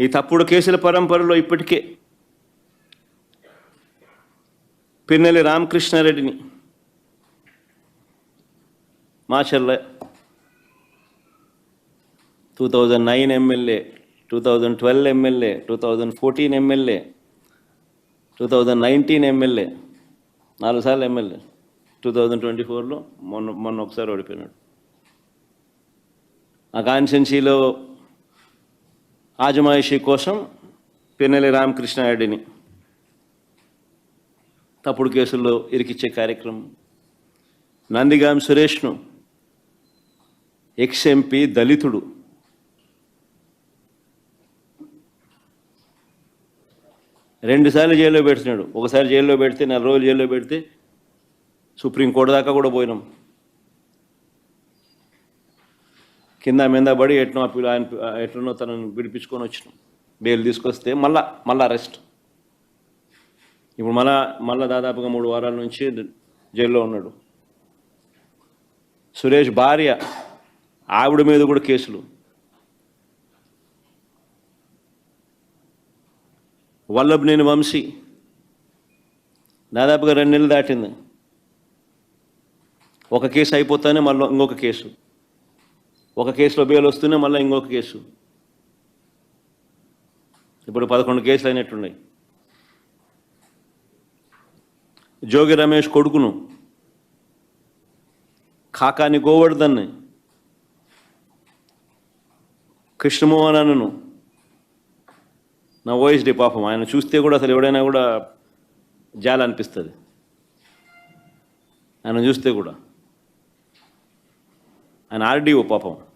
ఈ తప్పుడు కేసుల పరంపరలో ఇప్పటికే Pinnelli రామకృష్ణారెడ్డిని Macherla two thousand nine MLA two thousand twelve MLA two thousand fourteen MLA two thousand nineteen MLA నాలుగు సార్లు ఎమ్మెల్యే టూ థౌజండ్ ట్వంటీ ఫోర్లో మొన్న మొన్న ఒకసారి ఓడిపోయినాడు. ఆ కాన్స్టెన్సీలో ఆజమాయిషీ కోసం పిన్నెల్లి రామకృష్ణారెడ్డిని తప్పుడు కేసుల్లో ఇరికిచ్చే కార్యక్రమం. నందిగాం సురేష్ను ఎక్స్ ఎంపీ దళితుడు రెండుసార్లు జైల్లో పెడుతున్నాడు ఒకసారి జైల్లో పెడితే నెల రోజులు జైల్లో పెడితే సుప్రీంకోర్టు దాకా కూడా పోయినాం. కింద మీద పడి ఎట్నో ఆయన ఎట్లనో తనను విడిపించుకొని వచ్చినాం. బెయిల్ తీసుకొస్తే మళ్ళా మళ్ళా అరెస్ట్ ఇప్పుడు మళ్ళా మళ్ళా దాదాపుగా మూడు వారాల నుంచి జైల్లో ఉన్నాడు. సురేష్ భార్య ఆవిడ మీద కూడా కేసులు. వల్లభనేని వంశీ దాదాపుగా రెండు నెలలు దాటింది. ఒక కేసు అయిపోతానే మళ్ళీ ఇంకొక కేసు. ఒక కేసులో బెయిల్ వస్తూనే మళ్ళీ ఇంకొక కేసు. ఇప్పుడు పదకొండు కేసులు అయినట్టున్నాయి. జోగి రమేష్ కొడుకును కాకాని గోవర్ధన్ని కృష్ణమోహనను నా ఓఎస్డి పాపం ఆయన చూస్తే కూడా అసలు ఎవడైనా కూడా జాల అనిపిస్తుంది. ఆయన చూస్తే కూడా. ఆయన ఆర్డీఓ పాపం.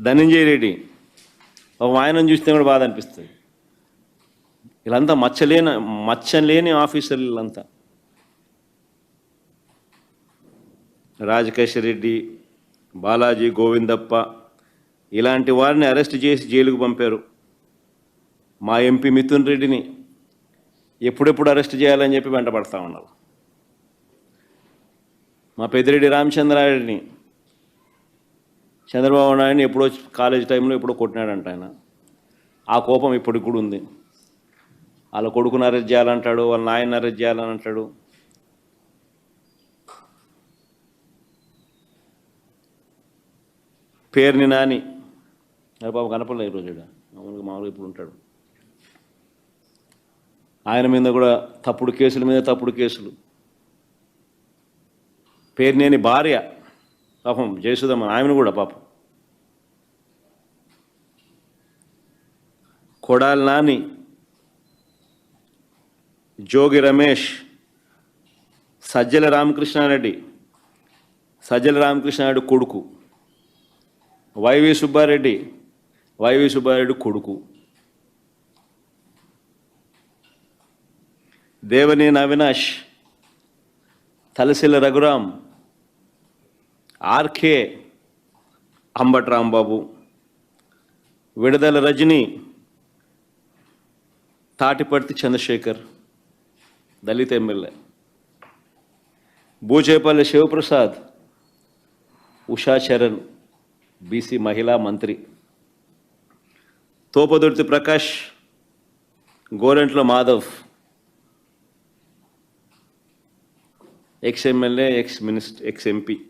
ధనంజయ రెడ్డి ఒక ఆయనను చూస్తే కూడా బాధ అనిపిస్తుంది. వీళ్ళంతా మచ్చలేని మచ్చలేని ఆఫీసర్లు వీళ్ళంతా. రాజకేశ్వర రెడ్డి బాలాజీ గోవిందప్ప ఇలాంటి వారిని అరెస్ట్ చేసి జైలుకు పంపారు. మా ఎంపీ మిథున్ రెడ్డిని ఎప్పుడెప్పుడు అరెస్ట్ చేయాలని చెప్పి వెంటపడతా ఉన్నారు. మా పెద్దిరెడ్డి రామచంద్రారెడ్డిని చంద్రబాబు నాయుడు ఎప్పుడో కాలేజ్ టైంలో ఎప్పుడో కొట్టినాడంట ఆయన. ఆ కోపం ఇప్పటికి కూడా ఉంది. వాళ్ళ కొడుకుని అరెస్ట్ చేయాలంటాడు వాళ్ళ నాయన్ని అరెస్ట్ చేయాలని అంటాడు పేరుని నాని. అది పాపం కనపడలే ఈరోజు మామూలుగా మామూలుగా ఇప్పుడు ఉంటాడు. ఆయన మీద కూడా తప్పుడు కేసుల మీద తప్పుడు కేసులు. పేరునేని భార్య. పాపం జయసుధమ్మ ఆమెను కూడా పాపం. కొడాలి నాని జోగి రమేష్ సజ్జల రామకృష్ణారెడ్డి సజ్జల రామకృష్ణారెడ్డి కొడుకు వైవి సుబ్బారెడ్డి వైవి సుబ్బారెడ్డి కొడుకు. దేవనేని అవినాష్ తలసిల రఘురామ్ ఆర్కే అంబట్ రాంబాబు విడుదల రజని తాటిపర్తి చంద్రశేఖర్ దళిత ఎమ్మెల్యే. బూచేపల్లి శివప్రసాద్ ఉషా చరణ్ బీసీ మహిళా మంత్రి. Topudurthi Prakash Gorantla Madhav. Ex MLA ex minister ex MP.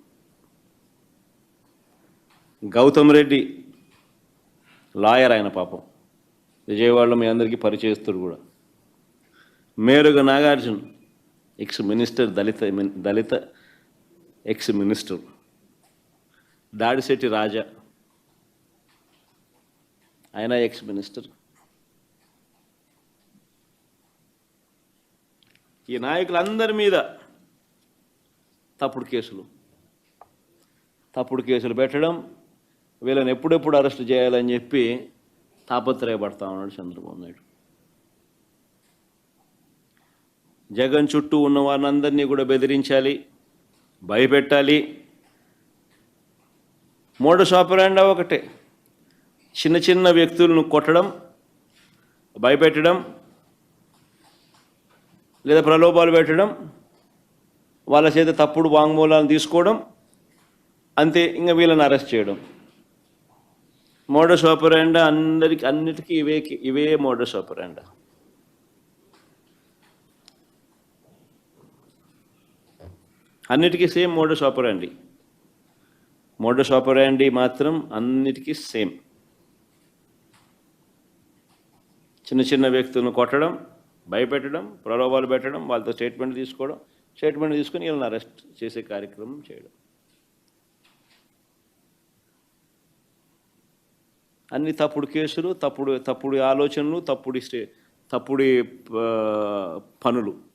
Gautam Reddy lawyer ఆయన పాపం. విజయవాడలో మీ అందరికీ పరిచయస్తుడు కూడా. మేరుగ నాగార్జున్ ఎక్స్ మినిస్టర్ దళిత దళిత ఎక్స్ మినిస్టర్ దాడిశెట్టి రాజా ఆయన ఎక్స్ మినిస్టర్ ఈ నాయకులందరి మీద తప్పుడు కేసులు. తప్పుడు కేసులు పెట్టడం వీళ్ళని ఎప్పుడెప్పుడు అరెస్ట్ చేయాలని చెప్పి తాపత్రయపడతా ఉన్నాడు చంద్రబాబు నాయుడు. జగన్ చుట్టూ ఉన్న వారినందరినీ కూడా బెదిరించాలి భయపెట్టాలి. మూడు షాపురాండా ఒకటే. చిన్న చిన్న వ్యక్తులను కొట్టడం భయపెట్టడం లేదా ప్రలోభాలు పెట్టడం వాళ్ళ చేత తప్పుడు వాంగ్మూలాలను తీసుకోవడం అంతే ఇంకా వీళ్ళని అరెస్ట్ చేయడం. మోడస్ ఆపరాండా అందరికి అన్నిటికీ ఇవే ఇవే మోడస్ ఆపరాండా. అన్నిటికీ same modus operandi. Modus operandi మాత్రం అన్నిటికీ సేమ్. చిన్న చిన్న వ్యక్తులను కొట్టడం భయపెట్టడం ప్రలోభాలు పెట్టడం వాళ్ళతో స్టేట్మెంట్ తీసుకోవడం స్టేట్మెంట్ తీసుకుని వీళ్ళని అరెస్ట్ చేసే కార్యక్రమం చేయడం. అన్ని తప్పుడు కేసులు తప్పుడు తప్పుడు ఆలోచనలు తప్పుడు స్టే తప్పుడు పనులు.